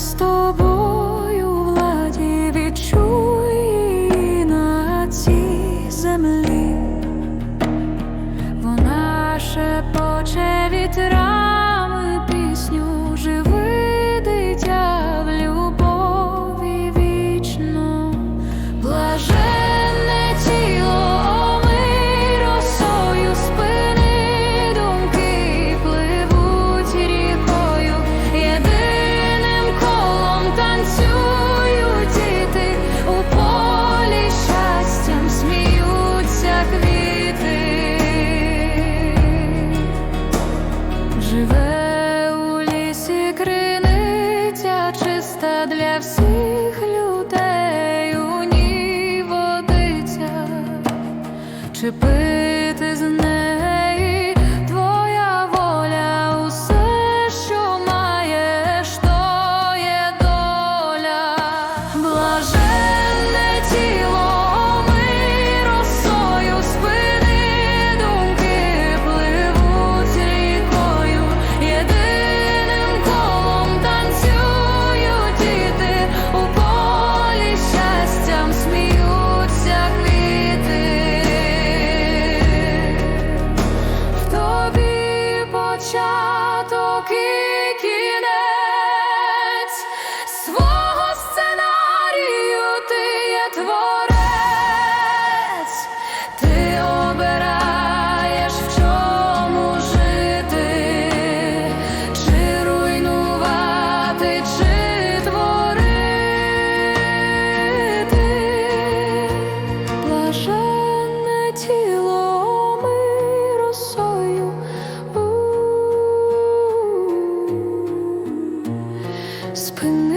з тобою владі відчуй на цій землі. Причепи. que Spring.